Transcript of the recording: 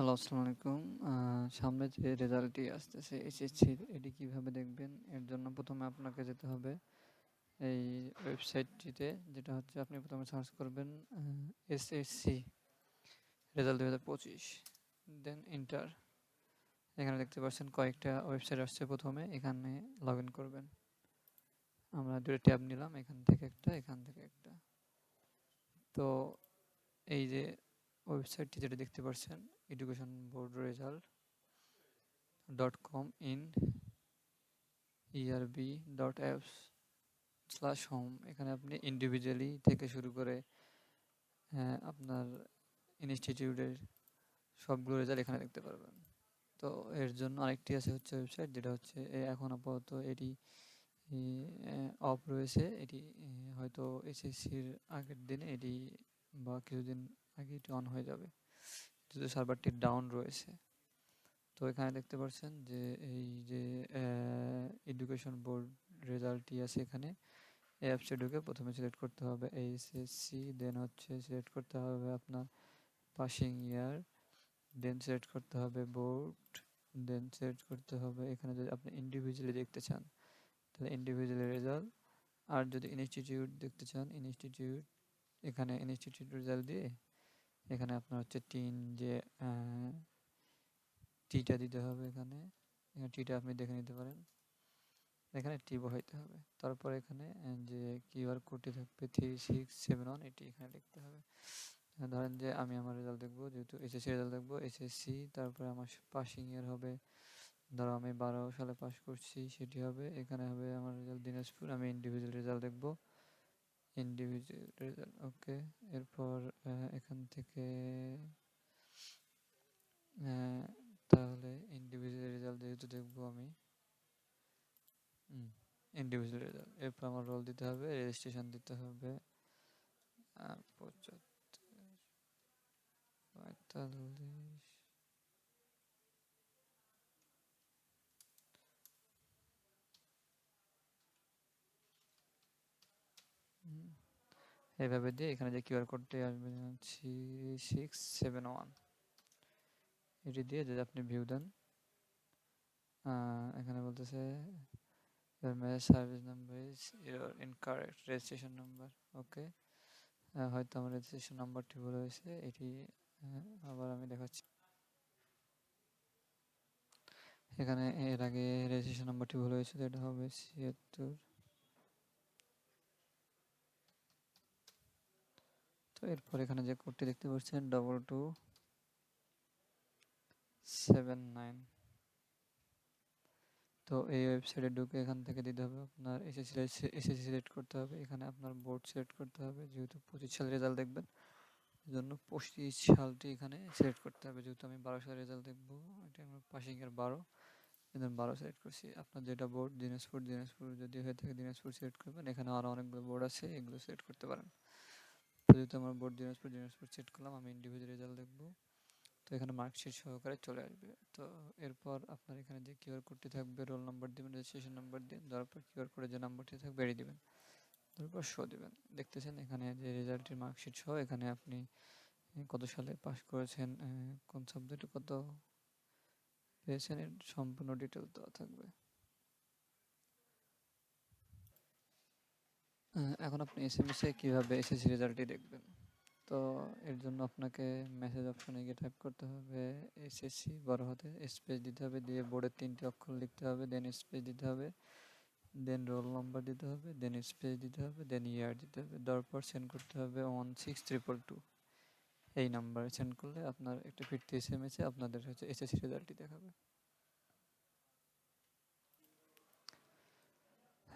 Hello, আসসালামু আলাইকুম। সামনে যে রেজাল্টটি আসতেছে এসএসসির এটি কীভাবে দেখবেন? এর জন্য প্রথমে আপনাকে যেতে হবে এই ওয়েবসাইটটিতে যেটা হচ্ছে আপনি প্রথমে সার্চ করবেন এসএসসি রেজাল্ট ২০২৫ দেন এন্টার। এখানে দেখতে পাচ্ছেন কয়েকটা ওয়েবসাইট আসছে ১ম এ এখানে লগইন করবেন। আমরা দুটো ট্যাব নিলাম এখান থেকে একটা, এখান থেকে একটা। তো এই যে ওয়েবসাইটটি যেটা দেখতে পাচ্ছেন education board result dot com in ERB dot apps slash home এখানে আপনি ইন্ডিভিজুয়ালি থেকে শুরু করে আপনার ইনস্টিটিউটের সবগুলো রেজাল্ট এখানে দেখতে পারবেন। তো এর জন্য আরেকটি আছে হচ্ছে ওয়েবসাইট যেটা হচ্ছে এখন আপাতত এটি অফ রয়েছে। এটি হয়তো এসএসসির আগের দিনে এটি বা কিছুদিন আগে এটি অন হয়ে যাবে। যেহেতু সার্ভারটি ডাউন রয়েছে, তো এখানে দেখতে পাচ্ছেন যে এই যে এডুকেশন বোর্ড রেজাল্টটি আছে এখানে। অ্যাপসে ঢুকে প্রথমে সিলেক্ট করতে হবে এইচএসসি দেন হচ্ছে সিলেক্ট করতে হবে আপনার পাসিং ইয়ার দেন সিলেক্ট করতে হবে বোর্ড দেন সিলেক্ট করতে হবে এখানে যদি আপনি ইন্ডিভিজুয়ালি দেখতে চান, তাহলে ইন্ডিভিজুয়ালি রেজাল্ট আর যদি ইনস্টিটিউট দেখতে চান ইনস্টিটিউট এখানে ইনস্টিটিউট রেজাল্ট দিয়ে এখানে আপনার হচ্ছে টিন যে টিটা দিতে হবে এখানে। এখানে টিটা আপনি দেখে নিতে পারেন। এখানে টি বসাইতে হবে। তারপর এখানে যে কিউআর কোডটি থাকবে থ্রি সিক্স সেভেন ওয়ান, এটি এখানে লিখতে হবে। ধরেন যে আমি আমার রেজাল্ট দেখব, যেহেতু এসএসসি রেজাল্ট দেখব এসএসসি তারপরে আমার পাসিং ইয়ার হবে। ধরো আমি বারো সালে পাস করছি, সেটি হবে। এখানে হবে আমার রেজাল্ট দিনাজপুর, আমি ইন্ডিভিজুয়াল রেজাল্ট দেখব। ইন্ডিভিজুয়াল রেজাল্ট ওকে এরপর থেকে তাহলে ইন্ডিভিজুয়াল রেজাল্ট যেহেতু দেখব আমি ইন্ডিভিজুয়াল রেজাল্ট এরপর আমার রোল দিতে হবে রেজিস্ট্রেশন দিতে হবে। পঁচাত্তর পঁয়তাল্লিশ এভাবে দিয়ে এখানে যে কিউআর কোডটি আসবে থ্রি সিক্স সেভেন ওয়ান এটি দিয়ে যদি আপনি ভিউ দেন এখানে বলতেছে service number is your incorrect registration number okay হয়তো আমার রেজিস্ট্রেশন নাম্বারটি ভুল হয়েছে, এটি আবার আমি দেখাচ্ছি। এখানে এর আগে রেজিস্ট্রেশন নাম্বারটি ভুল হয়েছিল এটা হবে ছিয়াত্তর। তো এরপর এখানে যে কোডটি দেখতে পাচ্ছেন ডবল টু সেভেন নাইন তো এই ওয়েবসাইটে ঢুকে এখান থেকে দিতে হবে আপনার এসএসসি এসএসসি সিলেক্ট করতে হবে। এখানে আপনার বোর্ড সিলেক্ট করতে হবে, যেহেতু পঁচিশ সালের রেজাল্ট দেখবেন জন্য পঁচিশ সালটি এখানে সিলেক্ট করতে হবে। যেহেতু আমি বারো সালের রেজাল্ট দেখব, এটা আমার পাসিংয়ের বারো এখানে বারো সিলেক্ট করছি। আপনার যেটা বোর্ড দিনাজপুর দিনাজপুর যদি হয়ে থাকে দিনাজপুর সিলেক্ট করবেন, এখানে আরও অনেকগুলো বোর্ড আছে, এগুলো সিলেক্ট করতে পারেন। যেহেতু আমার বোর্ড দিনাজপুর দিনাজপুর সেট করলাম, আমি ইন্ডিভিজুয়াল রেজাল্ট দেখব। তো এখানে মার্কশিট সহকারে চলে আসবে। তো এরপর আপনার এখানে যে কিউআর কোডটি থাকবে রোল নাম্বার দিবেন রেজিস্ট্রেশন নাম্বার দিন তারপর কিউআর কোডে যে নাম্বারটি থাকবে এড়িয়ে দিবেন। তারপর শো দিবেন। দেখতেছেন এখানে যে রেজাল্টের মার্কশিট সহ এখানে আপনি কত সালে পাস করেছেন কোন সাবজেক্টে কত পেয়েছেন, এর সম্পূর্ণ ডিটেল দেওয়া থাকবে। এখন আপনি এস এম এসে কীভাবে এসএসসি রেজাল্টটি দেখবেন? তো এর জন্য আপনাকে মেসেজ অপশনে গিয়ে টাইপ করতে হবে এসএসসি বড় হাতে স্পেস দিতে হবে, দিয়ে বোর্ডের তিনটি অক্ষর লিখতে হবে দেন স্পেস দিতে হবে দেন রোল নাম্বার দিতে হবে দেন স্পেস দিতে হবে দেন ইয়ার দিতে হবে দেওয়ার পর সেন্ড করতে হবে ওয়ান সিক্স ট্রিপল টু এই নাম্বারে সেন্ড করলে আপনার একটা ফিরতি এস এম এসে আপনাদের হচ্ছে এসএসসি রেজাল্টটি দেখাবে।